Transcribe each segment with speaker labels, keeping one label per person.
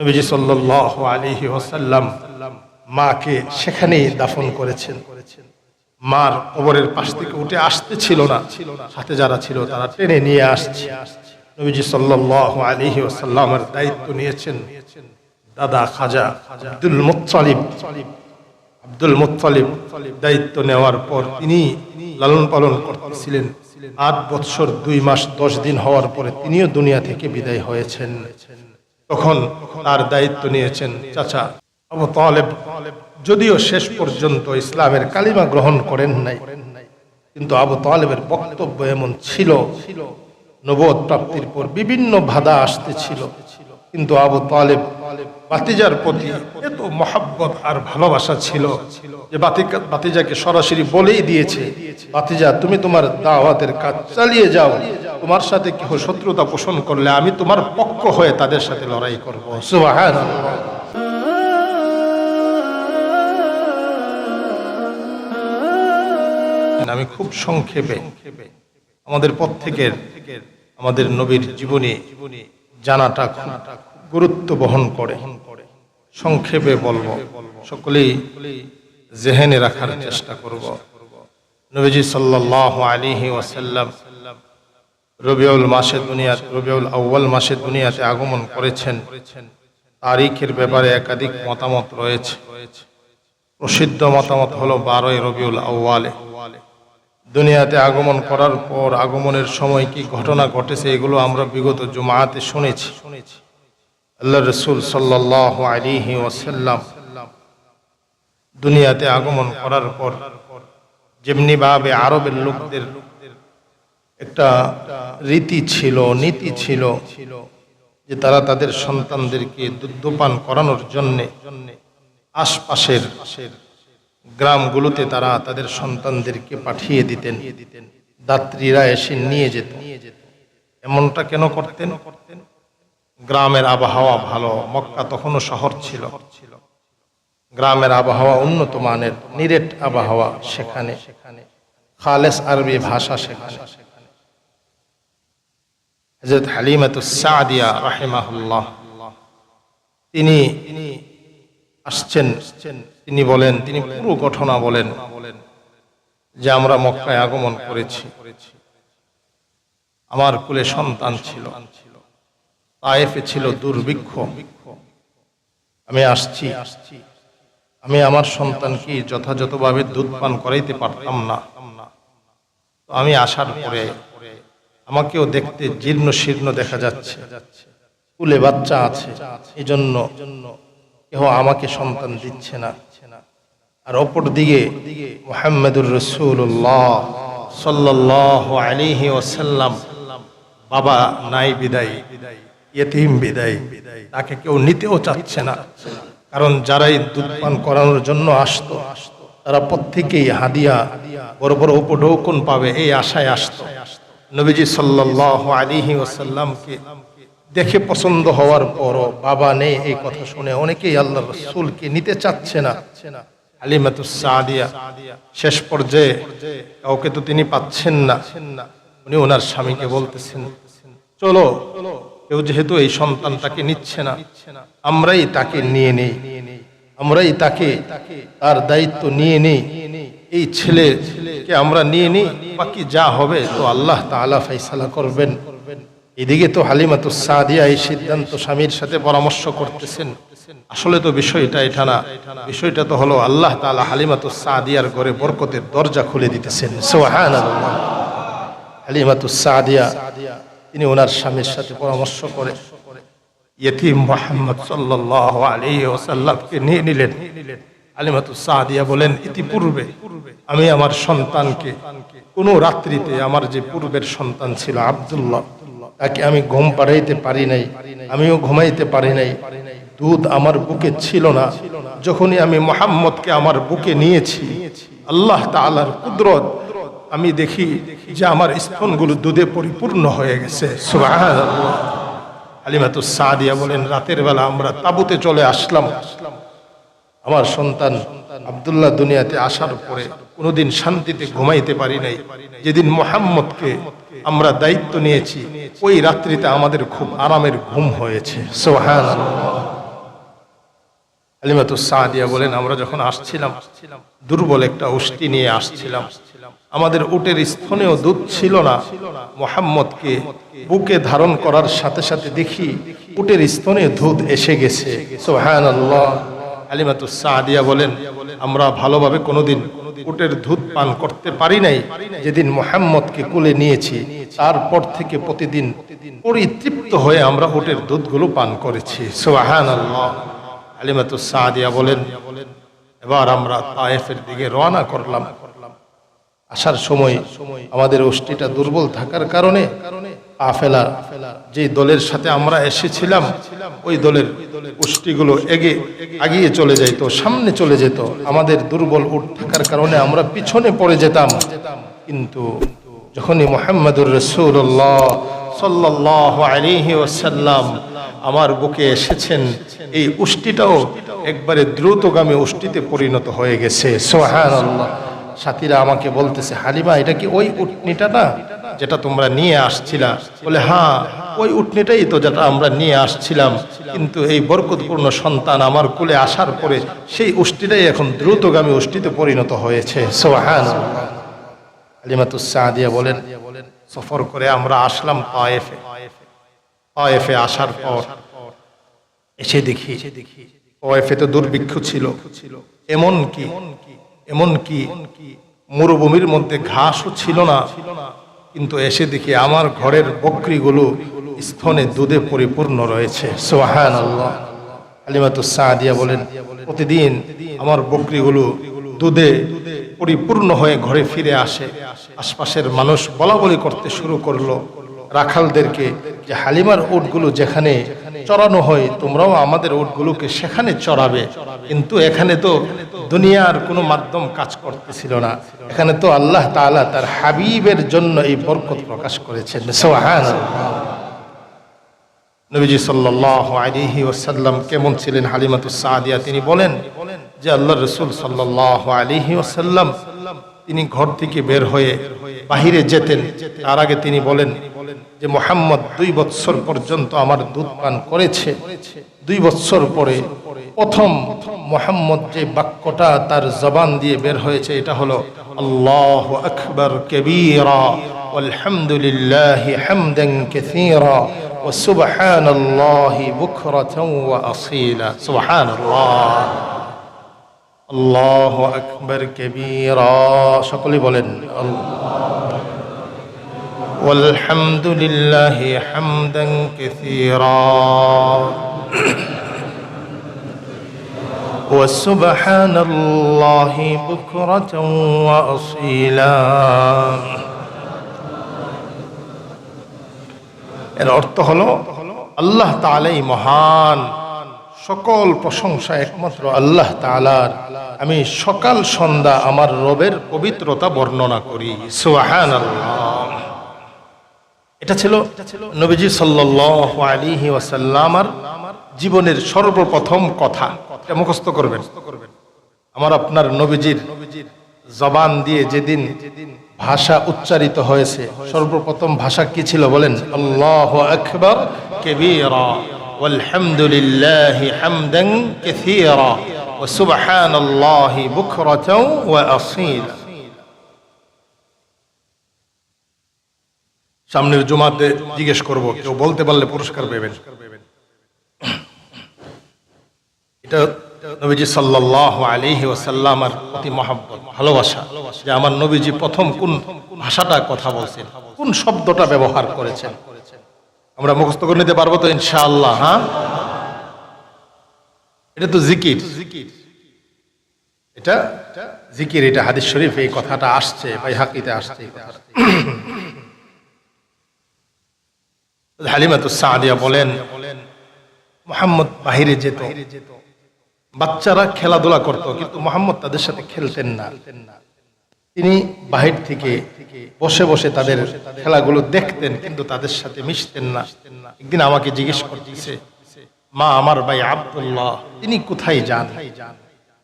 Speaker 1: নবীজি সাল্লাহ আলিহি ওসাল্লাম মাকে সেখানেই দাফন করেছেন। মার কবরের পাশ থেকে উঠে আসতে ছিল না। ছিল না সাথে যারা ছিল তারা টেনে নিয়ে আসছে। নবীজি সাল্লাহ আলিহি ওসাল্লামের দায়িত্ব নিয়েছেন দাদা Khwaja Abdul Muttalib. Abdul Muttalib দায়িত্ব নেওয়ার পর তিনি লালন পালন করতেছিলেন। আট বৎসর দুই মাস দশ দিন হওয়ার পরে তিনিও দুনিয়া থেকে বিদায় হয়েছেন। তখন তার দায়িত্ব নিয়েছেন চাচা আবু তালেব। যদিও শেষ পর্যন্ত ইসলামের কালিমা গ্রহণ করেন নাই, কিন্তু আবু তালেবের বক্তব্য এমন ছিল নবদ প্রাপ্তির পর বিভিন্ন বাধা আসতেছিল কিন্তু আবু তালেব বাতিজার প্রতি এত মহাব্বত আর ভালোবাসা ছিল যে বাতিজাকে সরাসরি বলেই দিয়েছে, বাতিজা, তুমি তোমার দাওয়াতের কাজ চালিয়ে যাও তোমার সাথে কেউ শত্রুতা পোষণ করলে আমি তোমার পক্ষ হয়ে তাদের সাথে লড়াই করব সুবহানাল্লাহ। আমি খুব সংক্ষেপে আমাদের প্রত্যেকের, আমাদের নবীর জীবনী জানাটা গুরুত্ব বহন করে। সংক্ষেপে বলব, সকলেই জেহেনে রাখার চেষ্টা করব। নবীজি সাল্লাহ আলিহি ওয়াসাল্লাম রবিউল মাসে দুনিয়া রবিউল আউ্বাল মাসে দুনিয়াতে আগমন করেছেন। তারিখের ব্যাপারে একাধিক মতামত রয়েছে। প্রসিদ্ধ মতামত হলো বারোই রবিউল আউ্বালে দুনিয়াতে আগমন করার পর আগমনের সময় কি ঘটনা ঘটেছে, এগুলো আমরা বিগত জুমাতে শুনেছি। আল্লাহ রসুল সাল্লাহ আলিহি ওয়াসাল্লাম দুনিয়াতে আগমন করার পর যেমনি ভাবে আরবের লোকদের একটা রীতি ছিল, নীতি ছিল যে তারা তাদের সন্তানদেরকে দুগ্ধপান করানোর জন্যে আশপাশের গ্রামগুলোতে তারা তাদের সন্তানদেরকে পাঠিয়ে দিতেন, দাত্রীরা এসে নিয়ে যেত। এমনটা কেন করতেন? করতেন গ্রামের আবহাওয়া ভালো, মক্কা তখনও শহর ছিল। গ্রামের আবহাওয়া উন্নত মানের, নিরেট আবহাওয়া সেখানে। সেখানে খালেস আরবি ভাষা সেখানে। হজরত হালিমাতুসাদিয়া রাহিমাহুল্লাহ, তিনি আসছেন তিনি বলেন, তিনি পুরো ঘটনা বলেন যে আমরা মক্কায় আগমন করেছি। আমার কুলে সন্তান ছিল। তায়েফে ছিল দুর্ভিক্ষ। আমি আসছি। আমি আমার সন্তানকে যথাযথভাবে দুধ পান করাইতে পারতাম না। তো আমি আসার পরে আমাকেও দেখতে জীর্ণ শীর্ণ দেখা যাচ্ছে। কুলে বাচ্চা আছে। এই জন্য কেহ আমাকে সন্তান দিচ্ছে না। আর অপর দিকে মোহাম্মদুর রসুল্লাহ সাল্লাহ আলিহি ওসাল্লাম বাবা নাই বিদায়, ইয়েতিম বিদায়, তাকে কেউ নিতেও চাচ্ছে না। কারণ যারাই দুধ পান করানোর জন্য আসতো, তারা প্রত্যেকেই হাদিয়া, বড় বড় উপঢৌকন পাবে এই আশায় আসতো। নবীজি সাল্লাহ আলিহি ওসাল্লামকে দেখে পছন্দ হওয়ার পরও বাবা নেই এই কথা শুনে অনেকেই আল্লাহ রসুলকে নিতে চাচ্ছে না। আলিমাতুসাদিয়া শেষ পর্যায়ে কাউকে তো তিনি পাচ্ছেন না। উনি ওনার স্বামীকে বলতেছেন, চলো, কেউ যেহেতু এই সন্তানটাকে নিচ্ছে না, আমরাই তাকে নিয়ে নেই। আমরাই তাকে তার দায়িত্ব নিয়ে নেই। এই ছেলেকে আমরা নিয়ে নিই। বাকি যা হবে তো আল্লাহ তাআলা ফয়সালা করবেন। এদিকে তো হালিমাতুস সাদিয়া এই সিদ্ধান্ত স্বামীর সাথে পরামর্শ করতেছেন। আসলে তো বিষয়টা এটা না। বিষয়টা তো হলো আল্লাহ তাআলা হালিমাতুস সাদিয়ার ঘরে বরকতের দরজা খুলে দিতেছেন। হালিমাতুস সাদিয়া, তিনি ওনার স্বামীর সাথে পরামর্শ করে ইয়েতিম মোহাম্মদ সাল্লাহ আলী নিয়ে নিলেন। বলেন, ইতিপূর্বে আমি আমার সন্তানকে কোন রাত্রিতে আমার যে পূর্বের সন্তান ছিল আব্দুল্লাহ, তাকে আমি ঘুম পাড়াইতে পারি নাই, আমিও ঘুমাইতে পারি নাই দুধ আমার বুকে ছিল না। যখনই আমি মোহাম্মদকে আমার বুকে নিয়েছি, আল্লাহ তাআলার কুদরত, আমি দেখি যে আমার স্তনগুলো দুধে পরিপূর্ণ হয়ে গেছে। আলিমাতুস সাদিয়া বলেন, রাতের বেলা আমরা তাবুতে চলে আসলাম। আমার সন্তান আব্দুল্লাহ দুনিয়াতে আসার পরে কোনোদিন শান্তিতে ঘুমাইতে পারি নাই। যেদিন মোহাম্মদকে আমরা দায়িত্ব নিয়েছি, ওই রাত্রিতে আমাদের খুব আরামের ঘুম হয়েছে। সোহান আলিমাতুস সাদিয়া বলেন, আমরা যখন আসছিলাম, দুর্বল একটা উষ্টি নিয়ে আসছিলাম। আমাদের উটের স্থনেও দুধ ছিল না। মোহাম্মদকে বুকে ধারণ করার সাথে সাথে দেখি উটের স্তনে দুধ এসে গেছে। সোহান আল্লাহ আলিমাতুস সাদিয়া বলেন, আমরা ভালোভাবে কোনোদিন উটের দুধ পান করতে পারি নাই। যেদিন মোহাম্মদকে কুলে নিয়েছি, তারপর থেকে প্রতিদিন পরিতৃপ্ত হয়ে আমরা উটের দুধগুলো পান করেছি। সোহান আল্লাহ আলিমাতুস সাদিয়া বলেন, এবার আমরা তায়েফের দিকে রওনা করলাম। আসার সময় আমাদের অষ্টিটা দুর্বল থাকার কারণে আফেলা যে দলের সাথে আমরা এসেছিলাম, ওই দলের উষ্টিগুলো এগে আগিয়ে চলে যেত সামনে চলে যেত। আমাদের দুর্বল উঠ থাকার কারণে আমরা পিছনে পড়ে যেতাম। কিন্তু যখনই মোহাম্মদুর রসুল্লাহ সাল্লাহ ওসাল্লাম আমার বুকে এসেছেন, এই উষ্টিটাও একবারে দ্রুতগামী উষ্টিতে পরিণত হয়ে গেছে। সোহান সাথীরা আমাকে বলতেছে, হালিমা, এটা কি ওই উটনিটা না যেটা তোমরা নিয়ে আসছিলা? বলে হ্যাঁ ওই উটনিটাই তো যেটা আমরা নিয়ে আসছিলাম। কিন্তু এই বরকতপূর্ণ সন্তান আমার কুলে আসার পরে সেই উষ্টিটাই এখন দ্রুতগামী উষ্টিতে পরিণত হয়েছে। সোহান আলিমাতুস সাদিয়া বলেন সফর করে আমরা আসলাম তায়েফে। তায়েফে আসার পর এসে দেখি, তায়েফে তো দুর্ভিক্ষ ছিল। এমন কি? এমন কি? মরুভূমির মধ্যে ঘাসও ছিল না। কিন্তু এসে দেখি আমার ঘরের বকরিগুলো স্থনে দুধে পরিপূর্ণ রয়েছে। সোহান আল্লাহ আলিমাতুস সাদিয়া বলেন, প্রতিদিন আমার বকরিগুলো দুধে পরিপূর্ণ হয়ে ঘরে ফিরে আসে। আশপাশের মানুষ বলা বলি করতে শুরু করল। রাখালদেরকে যে হালিমার উটগুলো যেখানে চড়ানো হয়, তোমরাও আমাদের উটগুলোকে সেখানে চড়াবে। কিন্তু এখানে তো দুনিয়ার কোনো মাধ্যম কাজ করতেছিল না। এখানে তো আল্লাহ তাআলা তার হাবিবের জন্য এই বরকত প্রকাশ করেছেন। সুবহানাল্লাহ। নবীজি আলিহি ওসাল্লাম কেমন ছিলেন? হালিমাতুস সাদিয়া, তিনি বলেন যে আল্লাহ রসুল সাল্লাহ আলিহি ওসাল্লাম তিনি ঘর থেকে বের হয়ে বাহিরে যেতেন। তার আগে তিনি বলেন যে মোহাম্মদ দুই বৎসর পর্যন্ত আমার দুধ পান করেছে। দুই বৎসর পরে প্রথম মোহাম্মদ যে বাক্যটা তার জবান দিয়ে বের হয়েছে, এটা হলো আল্লাহ আকবর, কবিরা। والحمد لله حمدا كثيرا وسبحان الله بكرة وأصيلا. سبحان الله. الله أكبر كبيرا. شكلي بولن. الله. والحمد لله حمدا كثيرا. وسبحان الله بكرة وأصيلا. এর অর্থ হলো আল্লাহ তালাই মহান। সকল প্রশংসা একমাত্র আল্লাহ তালার আমি সকাল সন্ধ্যা আমার রবের পবিত্রতা বর্ণনা করি। সুহান এটা ছিল নবীজি আলিহি ওয়াসাল্লামার জীবনের সর্বপ্রথম কথা। মুখস্থ করবেন। আমার আপনার নবীজির জবান দিয়ে যেদিন ভাষা উচ্চারিত হয়েছে। সর্বপ্রথম ভাষা কি ছিল বলেন? আল্লাহ আকবর, কেবিরা। আলহামদুলিল্লাহ হামদান কেসিরা। ও সুবহানাল্লাহ বুখরাতাও ওয়া আসীলা। সামনের জুমাতে জিজ্ঞেস করব, কেউ বলতে পারলে পুরস্কার পাবেন। এটা নবীজি সাল্লাহ আলিহি ওসাল্লামার অতি মহাব্বত, ভালোবাসা, যে আমার নবীজি প্রথম কোন ভাষাটা কথা বলছেন, কোন শব্দটা ব্যবহার করেছেন। আমরা মুখস্থ করে নিতে পারব তো ইনশাআল্লাহ হ্যাঁ? এটা তো জিকির। জিকির এটা জিকির, এটা হাদিস শরীফ, এই কথাটা আসছে ভাই হাকিতে আসছে, এই কথাটা। হালিমাতুস সাদিয়া বলেন, মোহাম্মদ বাহিরে যেত বাচ্চারা খেলাধুলা করত, কিন্তু মোহাম্মদ তাদের সাথে খেলতেন না। তিনি বাহির থেকে বসে বসে তাদের খেলাগুলো দেখতেন, কিন্তু তাদের সাথে মিশতেন না। একদিন আমাকে জিজ্ঞেস করতেছে, মা, আমার ভাই আব্দুল্লাহ, তিনি কোথায় যান?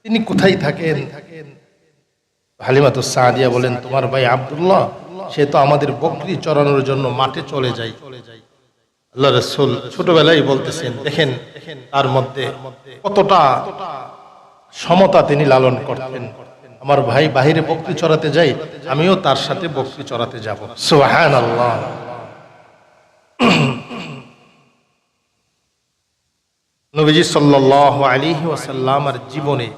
Speaker 1: তিনি কোথায় থাকেন? হালিমাতুস সাদিয়া বলেন, তোমার ভাই আব্দুল্লাহ, সে তো আমাদের বকরি চড়ানোর জন্য মাঠে চলে যায় চলে যায়। আল্লাহ রসুল ছোটবেলায় বলতেছেন, দেখেন, তার মধ্যে কতটা সমতা তিনি লালন করতেন। আমার ভাই বাহিরে বক্তি চড়াতে যাই আমিও তার সাথে বক্তি চড়াতে যাব। সুহান আল্লাহ নবীজি সাল্লাহ আলী ওয়াসাল্লামার জীবনে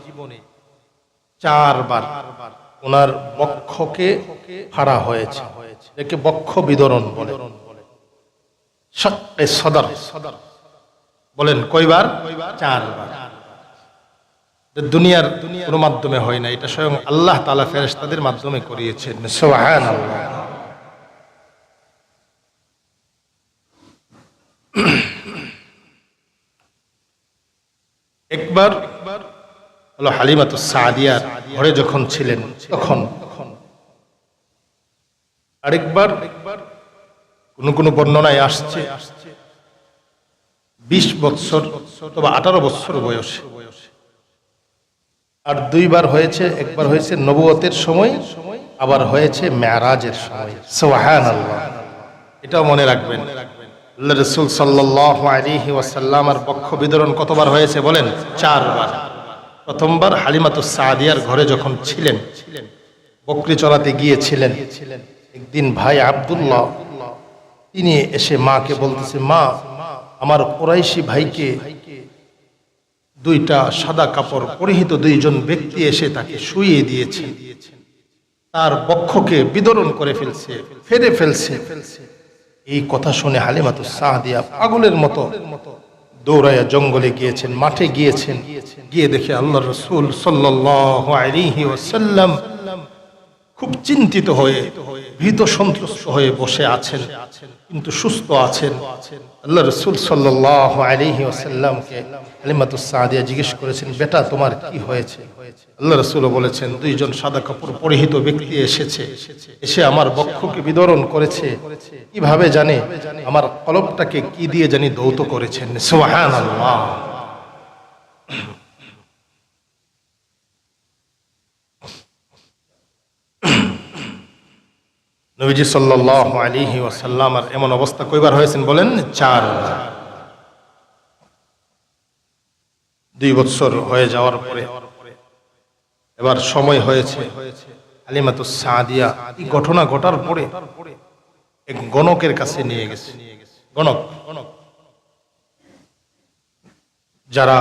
Speaker 1: চারবার ওনার বক্ষকে ফাড়া হয়েছে, একে বক্ষ বিদরণ বলে। শাক্কে সদর। বলেন, কয়বার? চারবার। দুনিয়ার কোনো মাধ্যমে হয় না, এটা স্বয়ং আল্লাহ তালা ফেরেশতাদের মাধ্যমে করিয়েছেন। একবার হলো হালিমাতু সাদিয়ার ঘরে যখন ছিলেন, তখন আরেকবার কোন কোন বর্ণনায় আসছে বিশ বৎসর অথবা আঠারো বৎসর বয়সে। আর দুইবার হয়েছে, একবার হয়েছে নবুয়তের সময়, আবার হয়েছে মেয়ারাজের সময়। আল্লাহ এটাও মনে রাখবেন। আল্লাহ রসুল সাল্লাহ আলিহি ওয়াসাল্লাম আর পক্ষ বিতরণ কতবার হয়েছে বলেন? চারবার। প্রথমবার হালিমাতু সাদিয়ার ঘরে যখন ছিলেন, বকরি চড়াতে গিয়েছিলেন, একদিন ভাই আব্দুল্লাহ তিনি এসে মাকে বলতেছে, মা, আমার কোরাইশি ভাইকে দুইটা সাদা কাপড় পরিহিত দুইজন ব্যক্তি এসে তাকে শুইয়ে দিয়েছে। তার বক্ষকে বিদরণ করে ফেলছে ফেরে ফেলছে। এই কথা শুনে হালিমাতু সাহাদিয়া পাগলের মতো দৌড়াইয়া জঙ্গলে গিয়েছেন, মাঠে গিয়েছেন। গিয়ে দেখে আল্লাহ রসুল সাল্লাম খুব চিন্তিত হয়ে ভীত সন্ত্রস্ত হয়ে বসে আছেন, কিন্তু সুস্থ আছেন। আল্লাহ রসুল সাল্লাহ আলিহি ওসাল্লামকে আলিমাতুসাদিয়া জিজ্ঞেস করেছেন, বেটা, তোমার কি হয়েছে? আল্লাহ রসুল বলেছেন, দুইজন সাদা কাপড় পরিহিত ব্যক্তি এসেছে, এসে আমার বক্ষকে বিদরণ করেছে। কীভাবে জানে আমার কলবটাকে কি দিয়ে জানি দৌত করেছেন? সোহান আল্লাহ নবীজি সাল্লাহ আলিহি ওসাল্লাম আর এমন অবস্থা কইবার হয়েছেন বলেন? চার দুই বছর হয়ে যাওয়ার পরে এবার সময় হয়েছে। আলিমাতু সাদিয়া, এই ঘটনা ঘটার পরে এক গণকের কাছে নিয়ে গেছে। গণক। যারা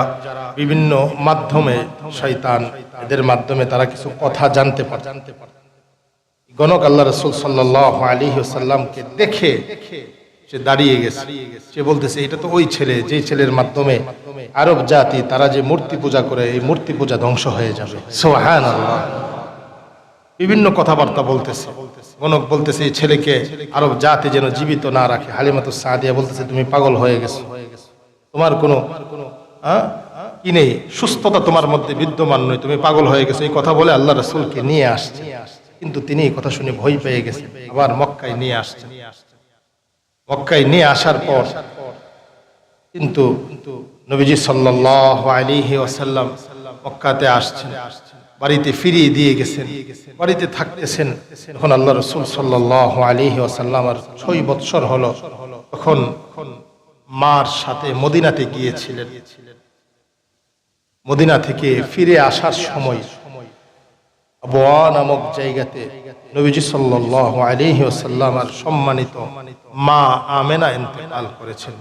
Speaker 1: বিভিন্ন মাধ্যমে শয়তান, এদের মাধ্যমে তারা কিছু কথা জানতে পারে জানতে পারে। গণক আল্লাহ রসুল সাল্লাহ আলী সাল্লামকে দেখে সে দাঁড়িয়ে গেছে। সে বলতেছে, এটা তো ওই ছেলে যে ছেলের মাধ্যমে আরব জাতি, তারা যে মূর্তি পূজা করে, এই মূর্তি পূজা ধ্বংস হয়ে যাবে। সোহান বিভিন্ন কথাবার্তা বলতেছে। গণক বলতেছে, এই ছেলেকে আরব জাতি যেন জীবিত না রাখে। হালিমাতু সাদিয়া বলতেছে, তুমি পাগল হয়ে গেছো। তোমার কোনো কি নেই? সুস্থতা তোমার মধ্যে বিদ্যমান নয়। তুমি পাগল হয়ে গেছো। এই কথা বলে আল্লাহ রসুলকে নিয়ে আসছে। কিন্তু তিনি কথা শুনে ভয় পেয়ে গেছেন আবার মক্কায় নিয়ে আসছেন। মক্কায় নিয়ে আসার পর কিন্তু নবীজি আলিহি ওসাল্লাম মক্কাতে আসছেন। বাড়িতে ফিরিয়ে দিয়ে গেছেন। বাড়িতে থাকতেছেন। তখন আল্লাহ রসুল সাল্লাহ আলিহি ওসাল্লাম আর ছয় বৎসর হলো। তখন মার সাথে মদিনাতে গিয়েছিলেন। মদিনা থেকে ফিরে আসার সময় আবওয়া নামক জায়গাতে নবীজি সাল্লাহ আলিহি ওসাল্লামার সম্মানিত মা আমেনা ইন্তেকাল করেছেন।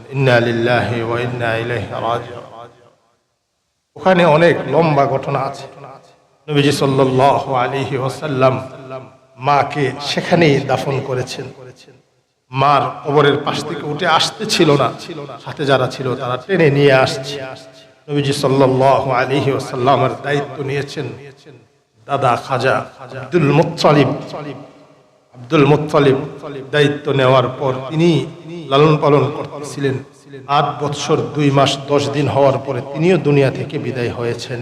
Speaker 1: ওখানে অনেক লম্বা ঘটনা আছে। নবীজি সাল্লাহ আলিহি ওসাল্লাম মাকে সেখানেই দাফন করেছেন। করেছেন মার কবরের পাশ থেকে উঠে আসতে ছিল না। ছিল না সাথে যারা ছিল তারা টেনে নিয়ে আসছে। নবীজি সাল্লাহ আলিহি ওসাল্লামের দায়িত্ব নিয়েছেন। দাদা খাজা আব্দুল মুতালিব আব্দুল মুতালিব দায়িত্ব নেওয়ার পর তিনি লালন পালন করতেছিলেন। আট বৎসর, দুই মাস, দশ দিন হওয়ার পরে তিনিও দুনিয়া থেকে বিদায় হয়েছেন।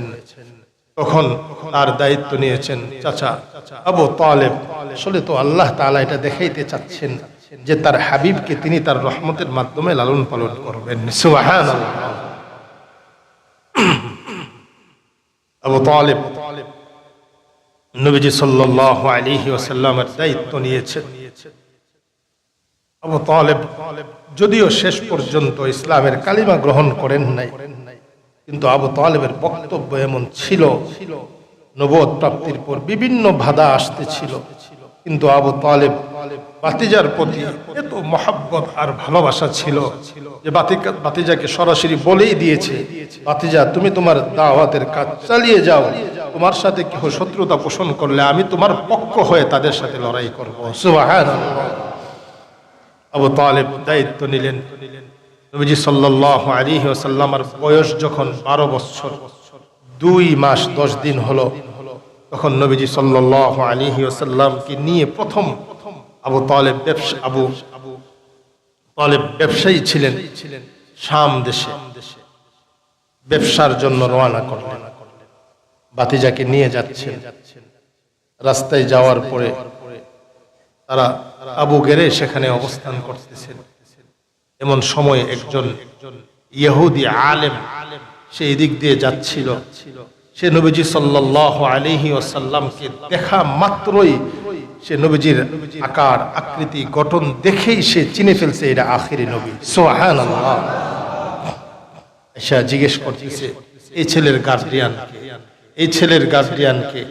Speaker 1: তখন তার দায়িত্ব নিয়েছেন চাচা আবু তালেব। আসলে তো আল্লাহ তাআলা এটা দেখাইতে চাচ্ছেন যে তার হাবিবকে তিনি তার রহমতের মাধ্যমে লালন পালন করবেন। আবু তালেব নবীজি সাল্লাহ আলী ওসাল্লামের দায়িত্ব নিয়েছে। যদিও শেষ পর্যন্ত ইসলামের কালিমা গ্রহণ করেন নাই, কিন্তু আবু তালেবের বক্তব্য এমন ছিল নবদ প্রাপ্তির পর বিভিন্ন বাধা আসতেছিল। কিন্তু আবু তালেব বাতিজার প্রতি এত মহাব্বত আর ভালোবাসা ছিল যে বাতিজাকে সরাসরি বলেই দিয়েছে, বাতিজা, তুমি তোমার দাওয়াতের কাজ চালিয়ে যাও। তোমার সাথে কেহ শত্রুতা পোষণ করলে আমি তোমার পক্ষ হয়ে তাদের সাথে লড়াই করব। আবু তালেব দায়িত্ব নিলেন। নবীজি সাল্লাহ আলী ওসাল্লামার বয়স যখন বারো বছর, দুই মাস দশ দিন হলো। তখন নবীজি সাল্লাহ আলী ওসাল্লামকে নিয়ে প্রথম প্রথম আবু তালেব ব্যবসা আবু আবু তালেব ব্যবসায়ী ছিলেন শাম দেশে। ব্যবসার জন্য রওনা করলেন। বাতিজাকে নিয়ে যাচ্ছেন। রাস্তায় যাওয়ার পরে তারা আবু গেরে সেখানে অবস্থান করতেছেন। এমন সময় একজন ইহুদি আলেম সে এদিক দিয়ে যাচ্ছিল। সে নবীজি সাল্লাহ আলিহি ওসাল্লামকে দেখা মাত্রই সে নবীজির আকার, আকৃতি, গঠন দেখেই সে চিনে ফেলছে এটা আখিরি নবী। সোহান এসা জিজ্ঞেস করতেছে এই ছেলের গার্ডিয়ানকে এই ছেলের গার্ডিয়ানকে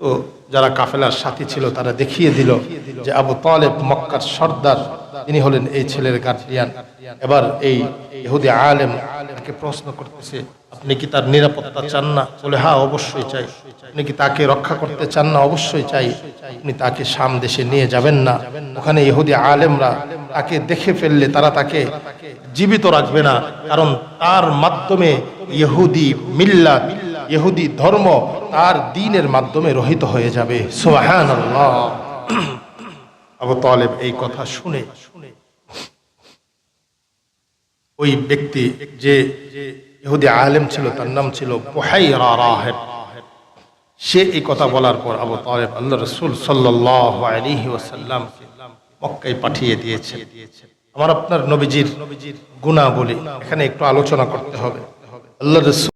Speaker 1: ও যারা কাফেলার সাথী ছিল, তারা দেখিয়ে দিল যে আবু তালেব মক্কার সর্দার, তিনি হলেন এই ছেলের গার্ডিয়ান এবার এই ইহুদি আলেম তাকে প্রশ্ন করতেছে, আপনি কি তার নিরাপত্তা চান না? বলে হ্যাঁ অবশ্যই চাই। আপনি কি তাকে রক্ষা করতে চান না? অবশ্যই চাই। আপনি তাকে সাম দেশে নিয়ে যাবেন না। ওখানে ইহুদি আলেমরা তাকে দেখে ফেললে তারা তাকে জীবিত রাখবে না। কারণ তার মাধ্যমে ইহুদি মিল্লা ইহুদি ধর্ম তার দিনের মাধ্যমে রহিত হয়ে যাবে। সোহান আবু তালেব এই কথা শুনে ওই ব্যক্তি যে ইহুদি আলেম ছিল, তার নাম ছিল বুহাইরা সে এই কথা বলার পর আবু তালেব আল্লাহ রসুল সাল্লাহ ওসাল্লাম মক্কায় পাঠিয়ে দিয়েছে আমার আপনার নবীজির নবীজির গুণা বলি এখানে একটু আলোচনা করতে হবে। আল্লাহ রসুল